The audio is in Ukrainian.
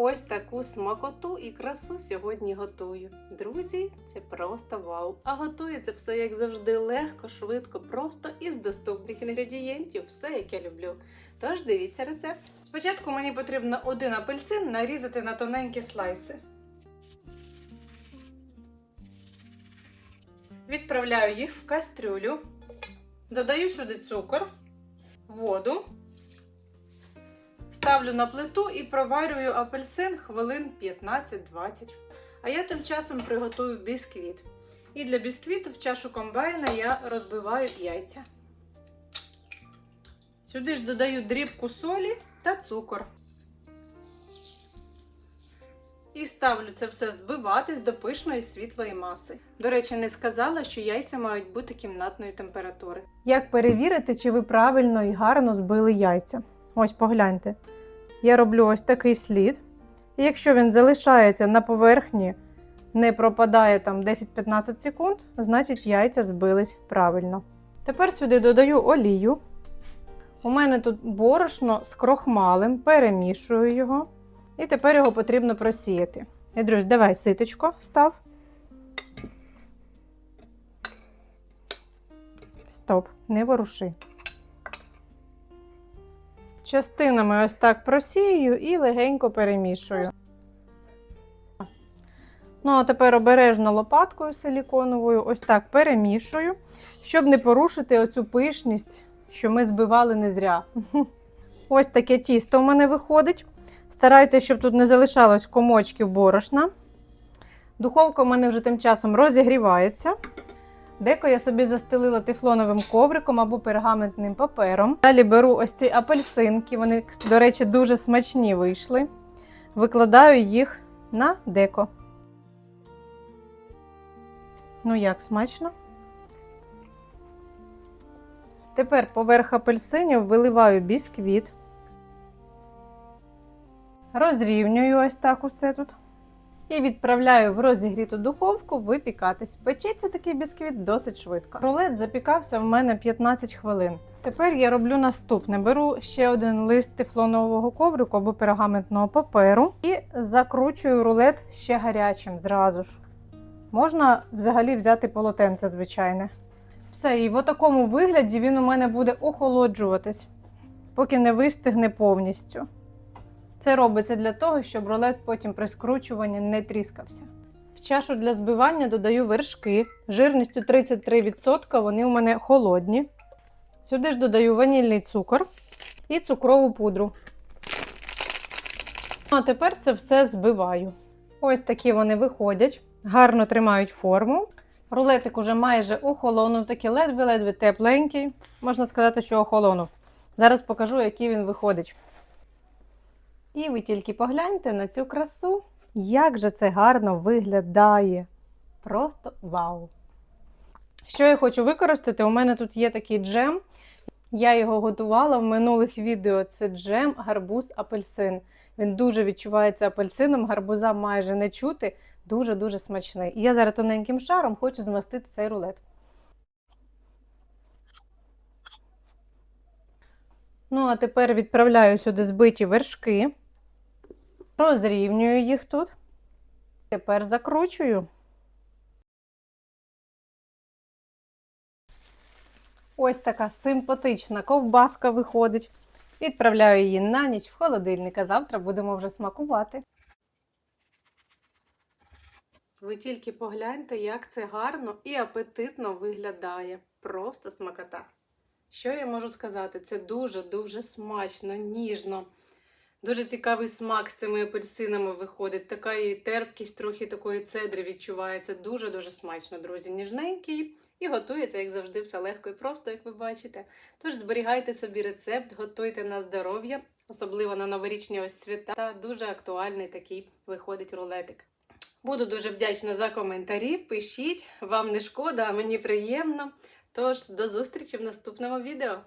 Ось таку смакоту і красу сьогодні готую. Друзі, це просто вау! А готується все як завжди легко, швидко, просто із доступних інгредієнтів, все як я люблю. Тож дивіться рецепт. Спочатку мені потрібно один апельсин нарізати на тоненькі слайси. Відправляю їх в кастрюлю, додаю сюди цукор, воду. Ставлю на плиту і проварюю апельсин хвилин 15-20. А я тим часом приготую бісквіт. І для бісквіту в чашу комбайна я розбиваю яйця. Сюди ж додаю дрібку солі та цукор. І ставлю це все збиватись до пишної світлої маси. До речі, не сказала, що яйця мають бути кімнатної температури. Як перевірити, чи ви правильно і гарно збили яйця? Ось погляньте. Я роблю ось такий слід. І якщо він залишається на поверхні, не пропадає там 10-15 секунд, значить яйця збились правильно. Тепер сюди додаю олію. У мене тут борошно з крохмалем, перемішую його. І тепер його потрібно просіяти. Друзі, давай ситочко став. Стоп, не воруши. Частинами ось так просію і легенько перемішую. Ну, а тепер обережно лопаткою силіконовою, ось так перемішую, щоб не порушити оцю пишність, що ми збивали не зря. Ось таке тісто у мене виходить. Старайтеся, щоб тут не залишалось комочків борошна. Духовка у мене вже тим часом розігрівається. Деко я собі застелила тефлоновим ковриком або пергаментним папером. Далі беру ось ці апельсинки, вони, до речі, дуже смачні вийшли. Викладаю їх на деко. Ну як, смачно? Тепер поверх апельсинів виливаю бісквіт. Розрівнюю ось так усе тут. І відправляю в розігріту духовку випікатись. Печеться такий бісквіт досить швидко. Рулет запікався в мене 15 хвилин. Тепер я роблю наступне: беру ще один лист тефлонового коврику або пергаментного паперу і закручую рулет ще гарячим зразу ж. Можна взагалі взяти полотенце звичайне. Все, і в такому вигляді він у мене буде охолоджуватись, поки не вистигне повністю. Це робиться для того, щоб рулет потім при скручуванні не тріскався. В чашу для збивання додаю вершки. Жирністю 33% вони у мене холодні. Сюди ж додаю ванільний цукор і цукрову пудру. Ну, А тепер це все збиваю. Ось такі вони виходять, гарно тримають форму. Рулетик уже майже охолонув, такий ледве-ледве тепленький. Можна сказати, що охолонув. Зараз покажу, який він виходить. І ви тільки погляньте на цю красу. Як же це гарно виглядає! Просто вау! Що я хочу використати? У мене тут є такий джем. Я його готувала в минулих відео. Це джем, гарбуз, апельсин. Він дуже відчувається апельсином, гарбуза майже не чути. Дуже-дуже смачний. І я зараз тоненьким шаром хочу змастити цей рулет. Ну, а тепер відправляю сюди збиті вершки. Розрівнюю їх тут. Тепер закручую. Ось така симпатична ковбаска виходить. Відправляю її на ніч в холодильник, а завтра будемо вже смакувати. Ви тільки погляньте, як це гарно і апетитно виглядає. Просто смакота. Що я можу сказати? Це дуже-дуже смачно, ніжно. Дуже цікавий смак з цими апельсинами виходить. Така і терпкість, трохи такої цедри відчувається. Дуже-дуже смачно, друзі. Ніжненький і готується, як завжди, все легко і просто, як ви бачите. Тож зберігайте собі рецепт, готуйте на здоров'я, особливо на новорічні ось свята. Та дуже актуальний такий виходить рулетик. Буду дуже вдячна за коментарі. Пишіть, вам не шкода, а мені приємно. Тож до зустрічі в наступному відео.